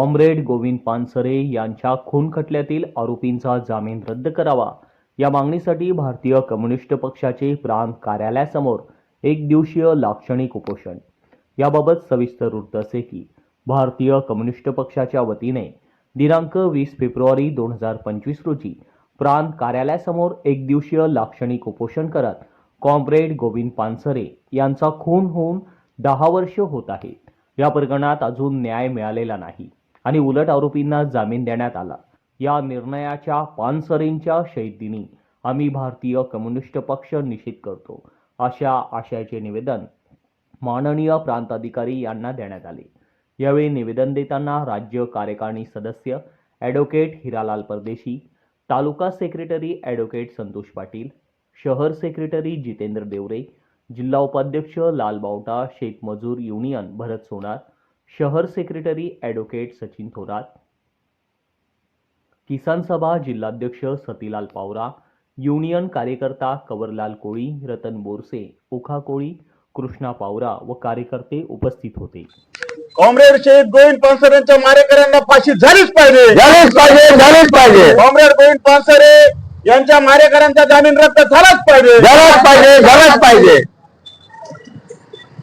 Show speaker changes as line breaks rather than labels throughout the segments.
Comrade Govind Pansare यांच्या खून खटल्यातील आरोपींचा जामीन रद्द करावा. या मागणीसाठी भारतीय कम्युनिस्ट पक्षाचे प्रांत कार्यालयासमोर एक दिवसीय लाक्षणिक उपोषण. याबाबत सविस्तर वृत्त असे की भारतीय कम्युनिस्ट पक्षाच्या वतीने दिनांक वीस फेब्रुवारी दोन हजार पंचवीस रोजी प्रांत कार्यालयासमोर एक दिवसीय लाक्षणिक उपोषण करत कॉम्रेड गोविंद पानसरे यांचा खून होऊन दहा वर्ष होत आहे. या प्रकरणात अजून न्याय मिळालेला नाही. आणि उलट आरोपींना जामीन देण्यात आला. या निर्णयाच्या पानसरेंच्या शहीद आम्ही भारतीय कम्युनिस्ट पक्ष निषेध करतो अशा आशयाचे निवेदन माननीय प्रांताधिकारी यांना देण्यात आले. यावेळी निवेदन देताना राज्य कार्यकारिणी सदस्य advocate Hiralal Pardeshi taluka secretary advocate Santosh Patil शहर सेक्रेटरी जितेंद्र देवरे जिल्हा उपाध्यक्ष लाल बावटा शेतमजूर युनियन भरत सोनार शहर सेक्रेटरी ॲडव्होकेट सचिन थोरात किसान सभा जिल्हाध्यक्ष सतीलाल पावरा युनियन कार्यकर्ता कवरलाल कोळी रतन बोरसे उखा कोळी कृष्णा पावरा व कार्यकर्ते उपस्थित होते.
कॉम्रेड शहीद गोविंद पानसरे यांच्या मारेकऱ्यांना फाशी झालीच पाहिजे.
झालीच पाहिजे झालीच पाहिजे.
कॉम्रेड गोविंद पानसरे यांच्या मारेकऱ्यांचा जामीन रद्द झालाच पाहिजे.
झालाच पाहिजे झालाच पाहिजे.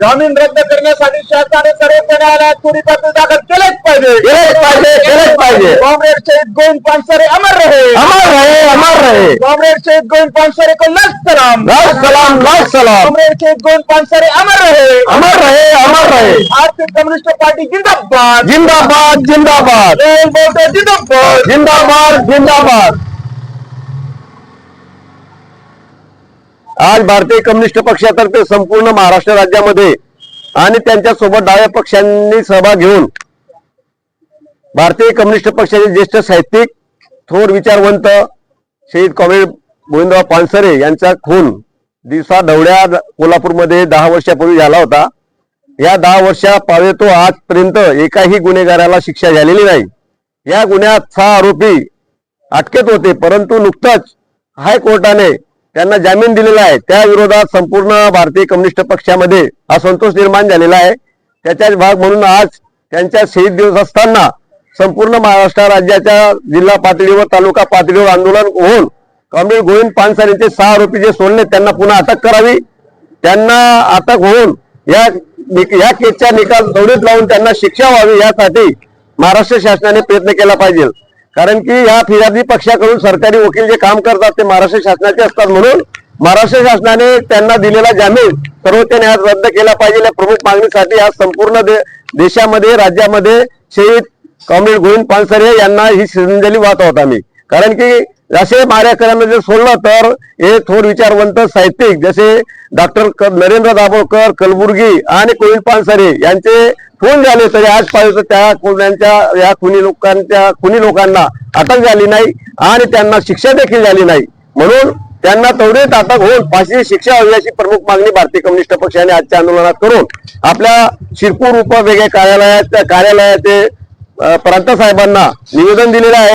जामीन रद्द करण्यासाठी शासनाने सर्वोच्च न्यायालयात चोरी पत्र दाखल केलेच पाहिजे.
केलेच पाहिजे केलेच पाहिजे.
कॉम्रेड शहीद गोविंद पानसरे अमर रहे.
अमर रहे अमर रहे.
कॉम्रेड शहीद गोविंद पानसरे को लाख सलाम.
लाख सलाम लाख सलाम.
कॉम्रेड शहीद गोविंद पानसरे अमर रहे.
अमर रहे अमर रहे.
भारतीय कम्युनिस्ट पार्टी जिंदाबाद.
जिंदाबाद जिंदाबाद.
जिंदाबाद.
जिंदाबाद जिंदाबाद. आज भारतीय कम्युनिस्ट पक्षातर्फे संपूर्ण महाराष्ट्र राज्यामध्ये आणि त्यांच्यासोबत डाव्या पक्षांनी सहभाग घेऊन भारतीय कम्युनिस्ट पक्षाचे ज्येष्ठ साहित्यिक थोर विचारवंत शहीद कॉम्रेड गोविंदराव पानसरे यांचा खून दिवसा ढवळ्या कोल्हापूरमध्ये दहा वर्षापूर्वी झाला होता. या दहा वर्षा पावे तो आजपर्यंत एकाही गुन्हेगाराला शिक्षा झालेली नाही. या गुन्ह्यात सहा आरोपी अटकेत होते परंतु नुकतंच हायकोर्टाने त्यांना जामीन दिलेला आहे. त्या विरोधात संपूर्ण भारतीय कम्युनिस्ट पक्षामध्ये असंतोष निर्माण झालेला आहे. त्याचाच भाग म्हणून आज त्यांच्या शहीद दिवस असताना संपूर्ण महाराष्ट्र राज्याच्या जिल्हा पातळीवर तालुका पातळीवर आंदोलन होऊन कॉम्रेड गोविंद पानसर यांचे सहा आरोपी जे सोडले त्यांना पुन्हा अटक करावी. त्यांना अटक होऊन या या केसच्या निकाल दौडीत लावून त्यांना शिक्षा व्हावी यासाठी महाराष्ट्र शासनाने प्रयत्न केला पाहिजे. कारण की या फिर्यादी पक्षाकडून सरकारी वकील जे काम करतात ते महाराष्ट्र शासनाचे असतात म्हणून महाराष्ट्र शासनाने त्यांना दिलेला जामीन सर्वोच्च न्यायालयात रद्द केला पाहिजे या प्रमुख मागणीसाठी आज संपूर्ण दे- देशामध्ये राज्यामध्ये शहीद कॉम्रेड गोविंद पानसरे यांना ही श्रद्धांजली वाहत आहोत आम्ही. कारण की असे मारेकऱ्यांना जर सोडलं तर हे थोर विचारवंत साहित्यिक जसे डॉक्टर नरेंद्र दाभोळकर कलबुर्गी आणि गोविंद पानसरे यांचे खून झाले तरी आज पाहिजे त्या खुन्यांच्या या खुनी लोकांच्या खुनी लोकांना अटक झाली नाही आणि त्यांना शिक्षा देखील झाली नाही. म्हणून त्यांना तेवढेच अटक होऊन फाशी शिक्षा हवी अशी प्रमुख मागणी भारतीय कम्युनिस्ट पक्षाने आजच्या आंदोलनात करून आपल्या शिरपूर उपवेगळे कार्यालयात कार्यालयाचे प्रांत साहेबांना निवेदन दिलेलं आहे.